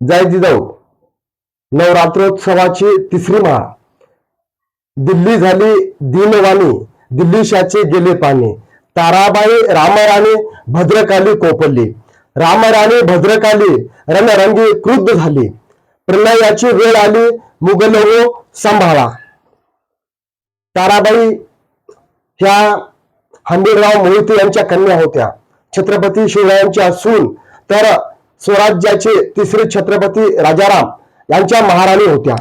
जय जिजाऊ. नवरात्रोत्सवाची तिसरी महा दिल्ली झाली दिनवाणी. दिल्लीशाचे गेले पाणी. ताराबाई रामराणी भद्रकाली कोपरली रामराणी भद्रकाली रणरंगी क्रुद्ध झाली. प्रलयाची वेळ आली मुघल हो सांभाळा. ताराबाई ह्या हंबीरराव मोहिते यांच्या कन्या होत्या. छत्रपती शिवरायांच्या असून तर स्वराज्याचे तिसरे छत्रपती राजाराम यांच्या महाराणी होत्या.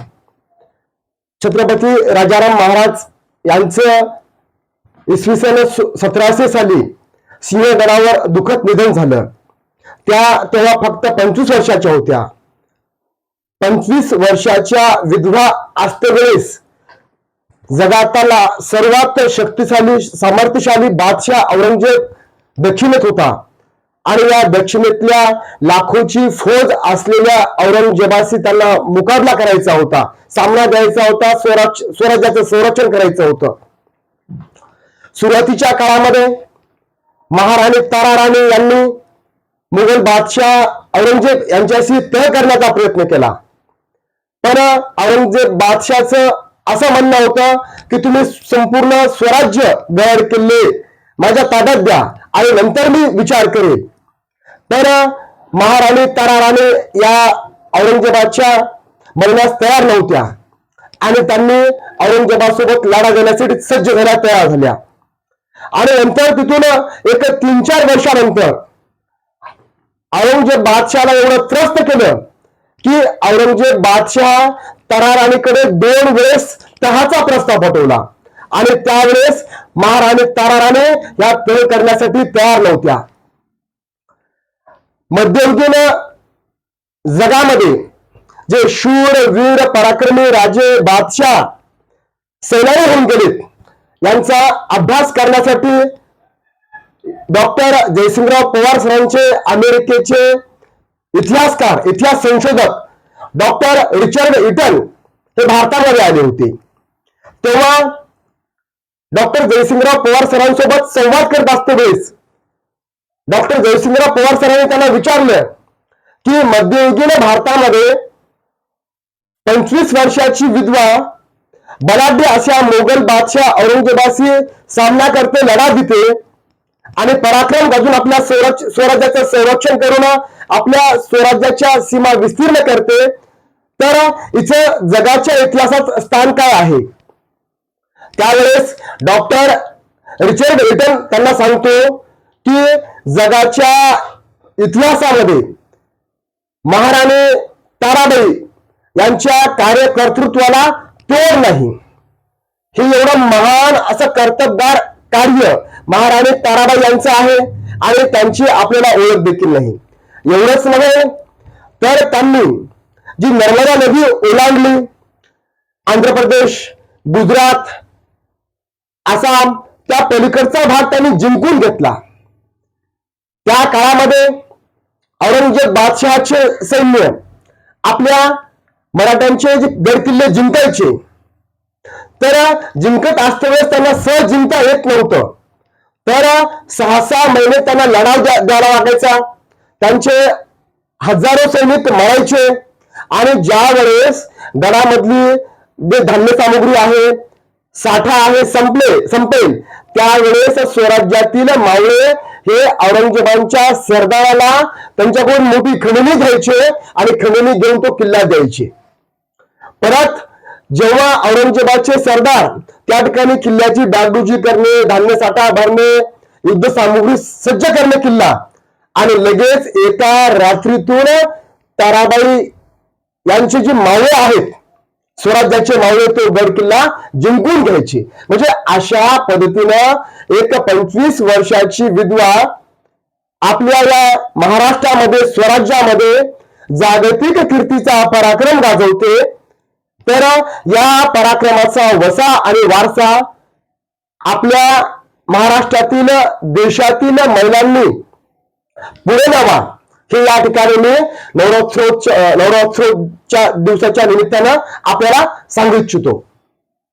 छत्रपती राजाराम महाराज यांचं इसवी सन सतराशे साली सिंहगडावर दुःखद निधन झालं. त्या तेव्हा फक्त पंचवीस वर्षाच्या होत्या. पंचवीस वर्षाच्या विधवा असतेवेळेस जगाताला सर्वात शक्तिशाली सामर्थ्यशाली बादशाह औरंगजेब दक्षिणेत होता. आणि या दक्षिणेतल्या लाखोची फौज असलेल्या औरंगजेबाशी त्यांना मुकाबला करायचा होता. सामना द्यायचा होता स्वराज स्वराज्याचं संरक्षण करायचं होतं. सुरुवातीच्या काळामध्ये महाराणी ताराराणी यांनी मुघल बादशाह औरंगजेब यांच्याशी तह करण्याचा प्रयत्न केला. पण औरंगजेब बादशाहचं असं म्हणणं होतं की तुम्ही संपूर्ण स्वराज्य गड किल्ले माझ्या ताब्यात द्या आणि नंतर मी विचार करेन. तर महाराणी ताराराणी या औरंगजेबाच्या मरण्यास तयार नव्हत्या. आणि त्यांनी औरंगजेबासोबत लढा देण्यासाठी सज्ज झाल्या तयार झाल्या. आणि नंतर तिथून एक तीन चार वर्षानंतर औरंगजेब बादशहाला एवढं त्रस्त केलं की औरंगजेब बादशहा तराराणीकडे दोन वेळेस तहाचा प्रस्ताव पाठवला. आणि त्यावेळेस महाराणी ताराराणी या तह करण्यासाठी तयार नव्हत्या. मध्ययुगीन जगामध्ये जे शूर वीर पराक्रमी राजे बादशाह सेनानी होऊन गेलेत यांचा अभ्यास करण्यासाठी डॉक्टर जयसिंगराव पवार सरांचे अमेरिकेचे इतिहासकार इतिहास संशोधक डॉक्टर रिचर्ड इटन हे भारतामध्ये आले होते. तेव्हा डॉक्टर जयसिंगराव पवार सरांसोबत संवाद करत असते वेळेस डॉक्टर जयसिंगराव पवार सरांनी त्यांना विचारलं की मध्ययुगीन भारतामध्ये पंचवीस वर्षाची विधवा बलाढ्य अशा मोगल बादशाह औरंगजेबाशी सामना करते लढा देते आणि पराक्रम गाजून आपल्या स्वराज स्वराज्याचं संरक्षण करून आपल्या स्वराज्याच्या सीमा विस्तीर्ण करते. तर इथं जगाच्या इतिहासात स्थान काय आहे? त्यावेळेस डॉक्टर रिचर्ड रिटन त्यांना सांगतो की जगाच्या इतिहासामध्ये महाराणी ताराबाई यांच्या कार्यकर्तृत्वाला तोड नाही. हे एवढं महान असं कर्तबगार कार्य महाराणी ताराबाई यांचं आहे आणि त्यांची आपल्याला ओळख देखील नाही. एवढंच नव्हे तर त्यांनी जी नर्मदा नदी ओलांडली आंध्र प्रदेश गुजरात आसाम त्या पलीकडचा भाग त्यांनी जिंकून घेतला. त्या काळामध्ये औरंगजेब बादशहाचे सैन्य आपल्या मराठ्यांचे जे गडकिल्ले जिंकायचे तर जिंकत असतेवेळेस त्यांना सहज जिंकता येत नव्हतं. तर सहा सहा महिने त्यांना लढाव द्या- द्यावा लागायचा. त्यांचे हजारो सैनिक मरायचे आणि ज्या वेळेस गडामधली जे धान्य सामग्री आहे साठा आहे संपले संपेल त्यावेळेस स्वराज्यातील मावळे हे औरंगजेबांच्या सरदाराला त्यांच्याकडून मोठी खंडणी घ्यायचे आणि खंडणी घेऊन तो किल्ला द्यायचे परत जेव्हा औरंगजेबाचे सरदार त्या ठिकाणी किल्ल्याची डागडुजी करणे धान्य साठा भरणे युद्ध सामुग्री सज्ज करणे किल्ला आणि लगेच एका रात्रीतून ताराबाई यांची जी मावळे आहेत स्वराज्याचे मावळे तो गड किल्ला जिंकून घ्यायचे. म्हणजे अशा पद्धतीनं एक पंचवीस वर्षाची विधवा आपल्या या महाराष्ट्रामध्ये स्वराज्यामध्ये जागतिक कीर्तीचा पराक्रम गाजवते. तर या पराक्रमाचा वसा आणि वारसा आपल्या महाराष्ट्रातील देशातील महिलांनी पुढे जावा हे या ठिकाणी मी नवरोत्सव नवरात्रोच्या दिवसाच्या निमित्तानं आपल्याला सांगू इच्छितो.